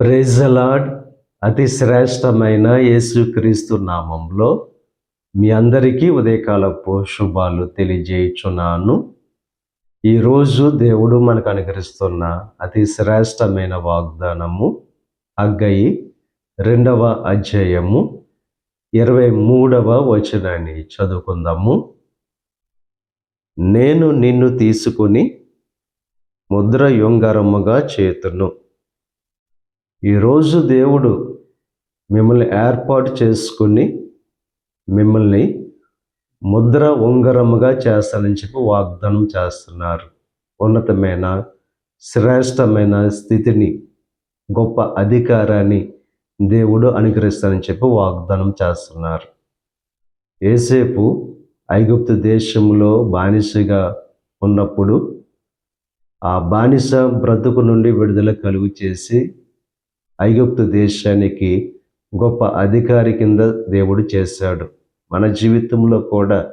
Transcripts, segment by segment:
Praise the Lord అతి శ్రేష్టమైన యేసుక్రీస్తు నామంలో మీ అందరికీ ఉదయకాలపు శుభాలు తెలియజేయుచున్నాను. ఈరోజు దేవుడు మనకు అనుకరిస్తున్న అతి శ్రేష్టమైన వాగ్దానము అగ్గయి రెండవ అధ్యాయము ఇరవై మూడవ వచనాన్ని చదువుకుందాము. నేను నిన్ను తీసుకుని ముద్ర యొంగరముగా చేతును. ఈరోజు దేవుడు మిమ్మల్ని ఏర్పాటు చేసుకుని మిమ్మల్ని ముద్ర ఉంగరముగా చేస్తానని చెప్పి వాగ్దానం చేస్తున్నారు. ఉన్నతమైన శ్రేష్టమైన స్థితిని గొప్ప అధికారాన్ని దేవుడు అనుగ్రహిస్తానని చెప్పి వాగ్దానం చేస్తున్నారు. ఏసేపు ఐగుప్తు దేశంలో బానిసగా ఉన్నప్పుడు ఆ బానిస బ్రతుకు నుండి విడుదల కలుగు చేసి ఐగుప్తు దేశానికి గొప్ప అధికారి కింద దేవుడు చేశాడు. మన జీవితంలో కూడా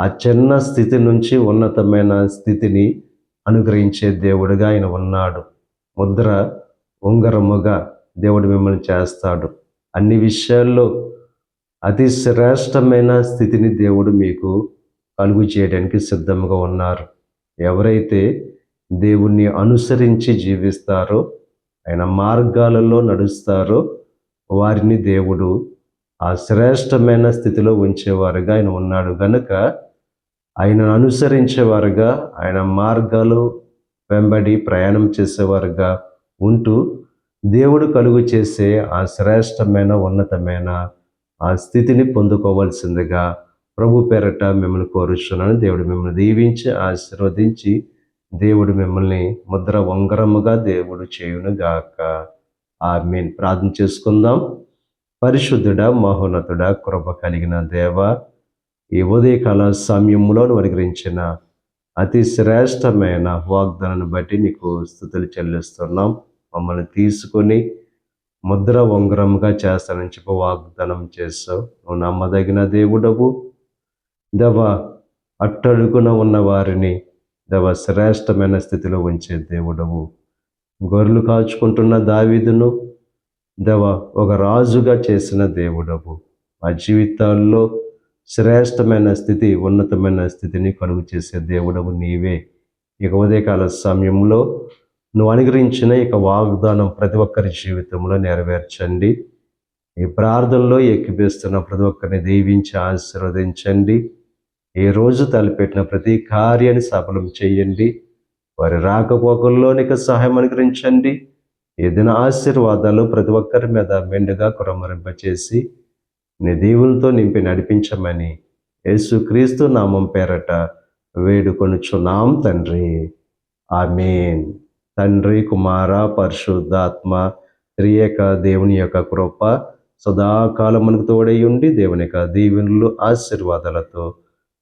ఆ చిన్న స్థితి నుంచి ఉన్నతమైన స్థితిని అనుగ్రహించే దేవుడుగా ఆయన ఉన్నాడు. ముద్ర ఉంగరముగా దేవుడు మిమ్మల్ని చేస్తాడు. అన్ని విషయాల్లో అతి శ్రేష్టమైన స్థితిని దేవుడు మీకు కలుగు చేయడానికి సిద్ధంగా ఉన్నారు. ఎవరైతే దేవుణ్ణి అనుసరించి జీవిస్తారో ఆయన మార్గాలలో నడుస్తారో వారిని దేవుడు ఆ శ్రేష్టమైన స్థితిలో ఉంచేవారుగా ఆయన ఉన్నాడు గనుక ఆయనను అనుసరించేవారుగా ఆయన మార్గాలు వెంబడి ప్రయాణం చేసేవారుగా ఉంటూ దేవుడు కలుగు చేసే ఆ శ్రేష్టమైన ఉన్నతమైన ఆ స్థితిని పొందుకోవాల్సిందిగా ప్రభు పేరట మిమ్మల్ని కోరుస్తున్నాను దేవుడు మిమ్మల్ని దీవించి ఆశీర్వదించి దేవుడు మిమ్మల్ని ముద్ర ఉంగరముగా దేవుడు చేయునుగాక. ఆ ఆమెన్. ప్రార్థన చేసుకుందాం. పరిశుద్ధుడ మహోన్నతుడ కృప కలిగిన దేవ ఈ ఉదయకాల సమయంలో అనుగ్రహించిన అతి శ్రేష్టమైన వాగ్దానాన్ని బట్టి నీకు స్థుతులు చెల్లిస్తున్నాం. మమ్మల్ని తీసుకొని ముద్ర ఉంగరముగా చేస్తానని చెప్పి వాగ్దానం చేస్తావు నువ్వు నమ్మదగిన దేవుడవు. దవ అట్టడుగున ఉన్న వారిని దేవ శ్రేష్టమైన స్థితిలో ఉంచే దేవుడవు. గొర్రెలు కాచుకుంటున్న దావీదును దేవ ఒక రాజుగా చేసిన దేవుడవు. మా జీవితాల్లో శ్రేష్టమైన స్థితి ఉన్నతమైన స్థితిని కలుగు చేసే దేవుడవు నీవే. ఇక ఉదయకాల సమయంలో నువ్వు అనుగ్రహించిన ఇక వాగ్దానం ప్రతి ఒక్కరి జీవితంలో నెరవేర్చండి. ఈ ప్రార్థనలో ఎక్కిపిస్తున్న ప్రతి ఒక్కరిని దీవించి ఆశీర్వదించండి. ఈ రోజు తలపెట్టిన ప్రతి కార్యాన్ని సఫలం చేయండి. వారి రాకపోకల్లో నీకు సహాయం అనుగ్రహించండి. ఏదైనా ఆశీర్వాదాలు ప్రతి ఒక్కరి మీద మెండుగా కురమరింపచేసి నీ దీవులతో నింపి నడిపించమని యేసుక్రీస్తు నామం పేరట వేడుకొనుచున్నాం తండ్రి. ఆమెన్. తండ్రి కుమార పరిశుద్ధాత్మ త్రియేక దేవుని యొక్క కృప సదాకాలం మనకు తోడై ఉండి దేవుని యొక్క దీవెనలు ఆశీర్వాదాలతో